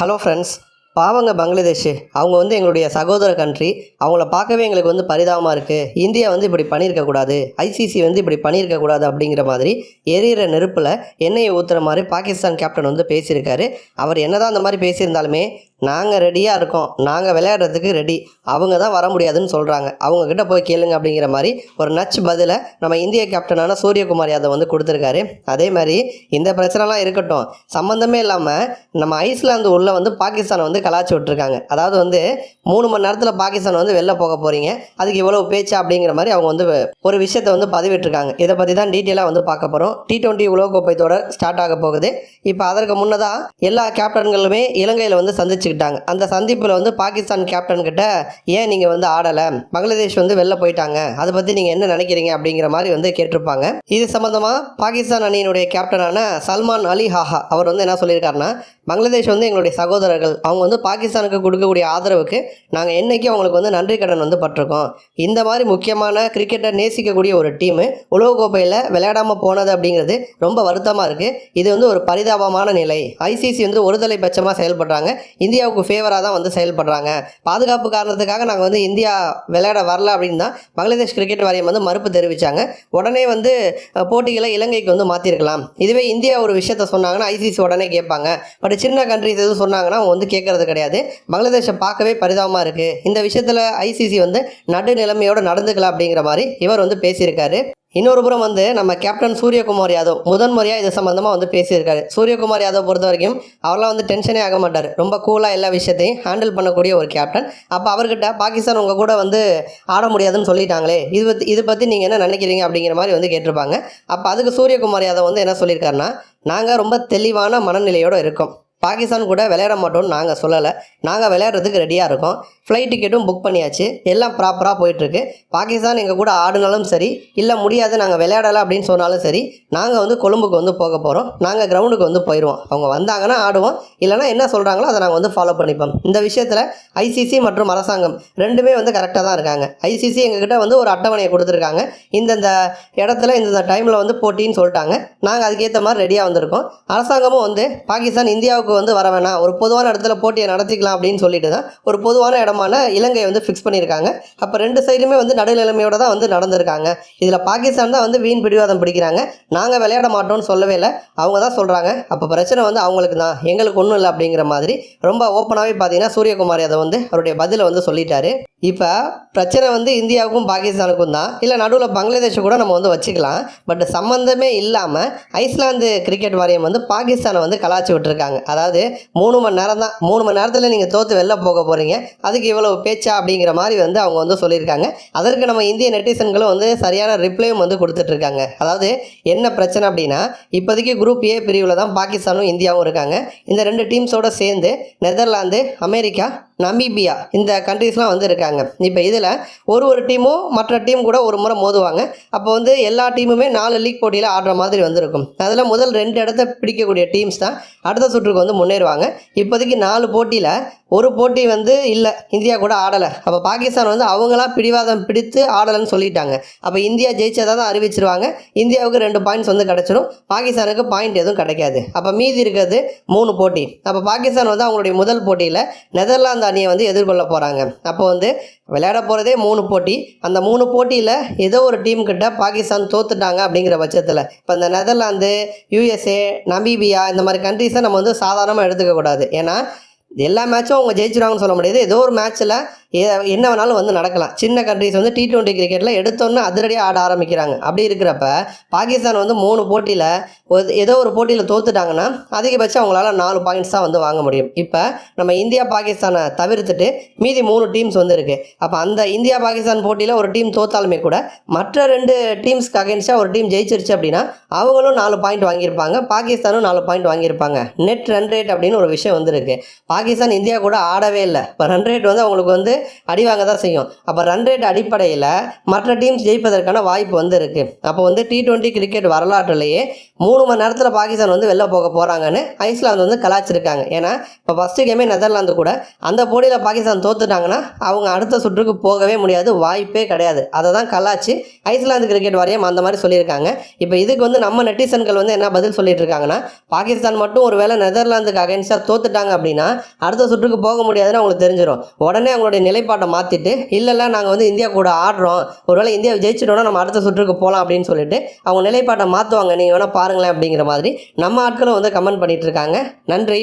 Hello friends பாவங்க பங்களாதேஷ். அவங்க வந்து எங்களுடைய சகோதர கண்ட்ரி அவங்கள பார்க்கவே எங்களுக்கு வந்து பரிதாபமாக இருக்குது இந்தியா வந்து இப்படி பண்ணியிருக்கக்கூடாது ஐசிசி வந்து இப்படி பண்ணியிருக்கக்கூடாது அப்படிங்கிற மாதிரி எரியிற நெருப்பில் எண்ணெயை ஊற்றுற மாதிரி பாகிஸ்தான் கேப்டன் வந்து பேசியிருக்காரு. அவர் என்னதான் அந்த மாதிரி பேசியிருந்தாலுமே நாங்கள் ரெடியாக இருக்கோம். நாங்கள் விளையாடுறதுக்கு ரெடி அவங்க தான் வர முடியாதுன்னு சொல்கிறாங்க அவங்கக்கிட்ட போய் கேளுங்க அப்படிங்கிற மாதிரி ஒரு நச் பதிலை நம்ம இந்திய கேப்டனான சூரியகுமார் யாதவ் வந்து கொடுத்துருக்காரு. அதே மாதிரி இந்த பிரச்சனைலாம் இருக்கட்டும். சம்மந்தமே இல்லாமல் நம்ம ஐஸ்லாந்து உள்ளே வந்து பாகிஸ்தானை வந்து கலாச்சி விட்டுருக்காங்க. அதாவது வந்து மூணு மணி நேரத்தில் பாகிஸ்தான் வந்து வெளில போக போகிறீங்க அதுக்கு இவ்வளோ பேச்சா அப்படிங்கிற மாதிரி அவங்க வந்து ஒரு விஷயத்தை வந்து பதிவிட்டிருக்காங்க. இதை பற்றி தான் டீட்டெயிலாக வந்து பார்க்க போகிறோம் டி டுவெண்ட்டி உலகக்கோப்பை தொடர் ஸ்டார்ட் ஆக போகுது. இப்போ அதற்கு முன்னதாக எல்லா கேப்டன்களுமே இலங்கையில் வந்து சந்திச்சு சந்திச்சுக்கிட்டாங்க அந்த சந்திப்பில் வந்து பாகிஸ்தான் கேப்டன் கிட்ட ஏன் நீங்கள் வந்து ஆடலை? பங்களாதேஷ் வந்து வெளில போயிட்டாங்க. அதை பற்றி நீங்கள் என்ன நினைக்கிறீங்க? அப்படிங்கிற மாதிரி வந்து கேட்டிருப்பாங்க. இது சம்மந்தமாக பாகிஸ்தான் அணியினுடைய கேப்டனான சல்மான் அலி ஹாஹா அவர் வந்து என்ன சொல்லியிருக்காருன்னா பங்களாதேஷ் வந்து எங்களுடைய சகோதரர்கள். அவங்க வந்து பாகிஸ்தானுக்கு கொடுக்கக்கூடிய ஆதரவுக்கு நாங்கள் என்னைக்கு அவங்களுக்கு வந்து நன்றி கடன் வந்து பட்டிருக்கோம். இந்த மாதிரி முக்கியமான கிரிக்கெட்டை நேசிக்கக்கூடிய ஒரு டீமு உலகக்கோப்பையில் விளையாடாமல் போனது அப்படிங்கிறது ரொம்ப வருத்தமாக இருக்குது இது வந்து ஒரு பரிதாபமான நிலை. ஐசிசி வந்து ஒருதலை பட்சமாக செயல்படுறாங்க. இந்தியாவுக்கு ஃபேவராக தான் வந்து செயல்படுறாங்க. பாதுகாப்பு காரணத்துக்காக நாங்கள் வந்து இந்தியா விளையாட வரல அப்படின்னு தான் பங்களாதேஷ் கிரிக்கெட் வாரியம் வந்து மறுப்பு தெரிவித்தாங்க உடனே வந்து போட்டிகளை இலங்கைக்கு வந்து மாற்றிருக்கலாம் இதுவே இந்தியா ஒரு விஷயத்த சொன்னாங்கன்னா ஐசிசி உடனே கேட்பாங்க. பட் சின்ன கண்ட்ரிஸ் எதுவும் சொன்னாங்கன்னா அவங்க வந்து கேட்கறது கிடையாது. பங்களாதேஷை பார்க்கவே பரிதாபமாக இருக்குது இந்த விஷயத்தில் ஐசிசி வந்து நடுநிலைமையோடு நடந்துக்கலாம் அப்படிங்கிற மாதிரி இவர் வந்து பேசியிருக்காரு. இன்னொரு புறம் வந்து நம்ம கேப்டன் சூரியகுமார் யாதவ் முதன் முறையாக இது சம்மந்தமாக வந்து பேசியிருக்காரு. சூரியகுமார் யாதவ் பொறுத்த வரைக்கும் அவர்லாம் வந்து டென்ஷனே ஆக மாட்டார். ரொம்ப கூலாக எல்லா விஷயத்தையும் ஹேண்டில் பண்ணக்கூடிய ஒரு கேப்டன் அப்போ அவர்கிட்ட பாகிஸ்தான் உங்கள் கூட வந்து ஆட முடியாதுன்னு சொல்லிட்டாங்களே இது பற்றி இது பற்றி நீங்கள் என்ன நினைக்கிறீங்க? அப்படிங்கிற மாதிரி வந்து கேட்டிருப்பாங்க. அப்போ அதுக்கு சூரியகுமார் யாதவ் வந்து என்ன சொல்லியிருக்காருன்னா நாங்கள் ரொம்ப தெளிவான மனநிலையோடு இருக்கோம். பாகிஸ்தான் கூட விளையாட மாட்டோம்னு நாங்கள் சொல்லலை. நாங்கள் விளையாடுறதுக்கு ரெடியாக இருக்கோம். ஃப்ளைட் டிக்கெட்டும் புக் பண்ணியாச்சு. எல்லாம் ப்ராப்பராக போயிட்டுருக்கு. பாகிஸ்தான் எங்கள் கூட ஆடினாலும் சரி இல்லை முடியாது நாங்கள் விளையாடலை அப்படின்னு சொன்னாலும் சரி நாங்கள் வந்து கொழும்புக்கு வந்து போக போகிறோம் நாங்கள் கிரவுண்டுக்கு வந்து போயிடுவோம் அவங்க வந்தாங்கன்னா ஆடுவோம். இல்லைனா என்ன சொல்கிறாங்களோ அதை நாங்கள் வந்து ஃபாலோ பண்ணிப்போம். இந்த விஷயத்தில் ஐசிசி மற்றும் அரசாங்கம் ரெண்டுமே வந்து கரெக்டாக தான் இருக்காங்க. ஐசிசி எங்ககிட்ட வந்து ஒரு அட்டவணையை கொடுத்துருக்காங்க. இந்தந்த இடத்துல இந்தந்த டைமில் வந்து போட்டின்னு சொல்லிட்டாங்க. நாங்கள் அதுக்கேற்ற மாதிரி ரெடியாக வந்திருக்கோம். அரசாங்கமும் வந்து பாகிஸ்தான் இந்தியாவுக்கு வந்து வர வேணாம். ஒரு பொதுவான இடத்துல போட்டியை நடத்திக்கலாம் அப்படின்னு சொல்லிட்டு தான் ஒரு பொதுவான இடமான இலங்கையை வந்து ஃபிக்ஸ் பண்ணியிருக்காங்க. அப்போ ரெண்டு சைடுமே வந்து நடுநிலைமையோட தான் வந்து நடந்திருக்காங்க. இதில் பாகிஸ்தான் தான் வந்து வீண் பிடிவாதம் பிடிக்கிறாங்க. நாங்கள் விளையாட மாட்டோம்னு சொல்லவே இல்லை. அவங்க தான் சொல்கிறாங்க அப்போ பிரச்சனை வந்து அவங்களுக்கு தான். எங்களுக்கு ஒன்றும் இல்லை அப்படிங்கிற மாதிரி ரொம்ப ஓப்பனாகவே பார்த்தீங்கன்னா சூரியகுமார் அதை வந்து அவருடைய பதிலை வந்து சொல்லிட்டாரு. இப்போ பிரச்சனை வந்து இந்தியாவுக்கும் பாகிஸ்தானுக்கும் தான். இல்லை நடுவில் பங்களாதேஷை கூட நம்ம வந்து வச்சுக்கலாம். பட் சம்மந்தமே இல்லாமல் ஐஸ்லாந்து கிரிக்கெட் வாரியம் வந்து பாகிஸ்தானை வந்து கலாச்சி விட்டுருக்காங்க. அதாவது அதாவது மூணு மணி நேரம் தான் மூணு மணி நேரத்தில் நீங்கள் தோற்று வெளில போக போகிறீங்க அதுக்கு இவ்வளோ பேச்சா அப்படிங்கிற மாதிரி வந்து அவங்க வந்து சொல்லியிருக்காங்க. அதற்கு நம்ம இந்திய நெட்டிசன்களும் வந்து சரியான ரிப்ளையும் வந்து கொடுத்துட்ருக்காங்க. அதாவது என்ன பிரச்சனை அப்படின்னா இப்போதைக்கு குரூப் ஏ பிரிவில் தான் பாகிஸ்தானும் இந்தியாவும் இருக்காங்க. இந்த ரெண்டு டீம்ஸோட சேர்ந்து நெதர்லாந்து அமெரிக்கா நமீபியா இந்த கண்ட்ரீஸ்லாம் வந்து இருக்காங்க இப்போ இதில் ஒரு ஒரு டீமும் மற்ற டீம் கூட ஒரு முறை மோதுவாங்க. அப்போ வந்து எல்லா டீமுமே நாலு லீக் போட்டியில் ஆடுற மாதிரி வந்திருக்கும். அதில் முதல் ரெண்டு இடத்த பிடிக்கக்கூடிய டீம்ஸ் தான் அடுத்த சுற்றுக்கு வந்து முன்னேறுவாங்க. இப்போதைக்கு நாலு போட்டியில் ஒரு போட்டி வந்து இல்லை இந்தியா கூட ஆடலை. அப்போ பாகிஸ்தான் வந்து அவங்களாம் பிடிவாதம் பிடித்து ஆடலைன்னு சொல்லிட்டாங்க. அப்போ இந்தியா ஜெயிச்சதாக தான் அறிவிச்சிருவாங்க. இந்தியாவுக்கு ரெண்டு பாயிண்ட்ஸ் வந்து கிடச்சிரும். பாகிஸ்தானுக்கு பாயிண்ட் எதுவும் கிடைக்காது. அப்போ மீதி இருக்கிறது மூணு போட்டி. அப்போ பாகிஸ்தான் வந்து அவங்களுடைய முதல் போட்டியில் நெதர்லாந்து அணியை வந்து எதிர்கொள்ள போகிறாங்க அப்போ வந்து விளையாட போகிறதே மூணு போட்டி. அந்த மூணு போட்டியில் ஏதோ ஒரு டீம் கிட்ட பாகிஸ்தான் தோத்துட்டாங்க அப்படிங்கிற பட்சத்தில் இப்போ இந்த நெதர்லாந்து யூஎஸ்ஏ நமீபியா இந்த மாதிரி கண்ட்ரீஸை நம்ம வந்து சாதாரணமாக எடுத்துக்கக்கூடாது ஏன்னா எல்லா மேட்சும் அவங்க ஜெயிச்சிருவாங்கன்னு சொல்ல முடியாது. ஏதோ ஒரு மேட்ச்சில் என்ன வேணாலும் வந்து நடக்கலாம். சின்ன கண்ட்ரிஸ் வந்து டி டுவெண்ட்டி கிரிக்கெட்டில் எடுத்தோன்னே அதிரடியாக ஆட ஆரம்பிக்கிறாங்க. அப்படி இருக்கிறப்ப பாகிஸ்தான் வந்து மூணு போட்டியில் ஒரு ஏதோ ஒரு போட்டியில் தோத்துட்டாங்கன்னா அதிகபட்சம் அவங்களால நாலு பாயிண்ட்ஸ் தான் வந்து வாங்க முடியும். இப்போ நம்ம இந்தியா பாகிஸ்தானை தவிர்த்துட்டு மீதி மூணு டீம்ஸ் வந்து இருக்குது அப்போ அந்த இந்தியா பாகிஸ்தான் போட்டியில் ஒரு டீம் தோத்தாலுமே கூட மற்ற ரெண்டு டீம்ஸ்க்கு அகேன்ஸ்டாக ஒரு டீம் ஜெயிச்சிருச்சு அப்படின்னா அவங்களும் நாலு பாயிண்ட் வாங்கியிருப்பாங்க பாகிஸ்தானும் நாலு பாயிண்ட் வாங்கியிருப்பாங்க. நெட் ரன் ரேட் அப்படின்னு ஒரு விஷயம் வந்துருக்கு பாகிஸ்தான் இந்தியா கூட ஆடவே இல்லை. இப்போ ரன் ரேட் வந்து அவங்களுக்கு வந்து அடி வாங்க தான் செய்யும். அப்போ ரன் ரேட் அடிப்படையில் மற்ற டீம்ஸ் ஜெயிப்பதற்கான வாய்ப்பு வந்து இருக்குது அப்போ வந்து டி ட்வெண்ட்டி கிரிக்கெட் வரலாற்றுலேயே மூணு மணி நேரத்தில் பாகிஸ்தான் வந்து வெளில போக போகிறாங்கன்னு ஐஸ்லாந்து வந்து கலாச்சிருக்காங்க ஏன்னா இப்போ ஃபஸ்ட்டு கேமே நெதர்லாந்து கூட அந்த போட்டியில் பாகிஸ்தான் தோத்துட்டாங்கன்னா அவங்க அடுத்த சுற்றுக்கு போகவே முடியாது வாய்ப்பே கிடையாது. அதை தான் கலாச்சி ஐஸ்லாந்து கிரிக்கெட் வாரியம் அந்த மாதிரி சொல்லியிருக்காங்க. இப்போ இதுக்கு வந்து நம்ம நெட்டிசன்கள் வந்து என்ன பதில் சொல்லிட்டு இருக்காங்கன்னா பாகிஸ்தான் மட்டும் ஒரு வேளை நெதர்லாந்துக்கு அகைன்ஸ்டாக தோத்துட்டாங்க அப்படின்னா அடுத்த சுற்றுக்கு போக முடியாதுன்னு அவங்களுக்கு தெரிஞ்சிடும் உடனே அவங்களுடைய நிலைப்பாட்டை மாற்றிட்டு இல்லைல்ல நாங்கள் வந்து இந்தியா கூட ஆடுறோம். ஒருவேளை இந்தியா ஜெயிச்சிட்டோம்னா நம்ம அடுத்த சுற்றுக்கு போகலாம் அப்படின்னு சொல்லிட்டு அவங்க நிலைப்பாட்டை மாற்றுவாங்க நீங்கள் வேணால் பாருங்களேன் அப்படிங்கிற மாதிரி நம்ம ஆட்களும் வந்து கமெண்ட் பண்ணிகிட்ருக்காங்க இருக்காங்க. நன்றி.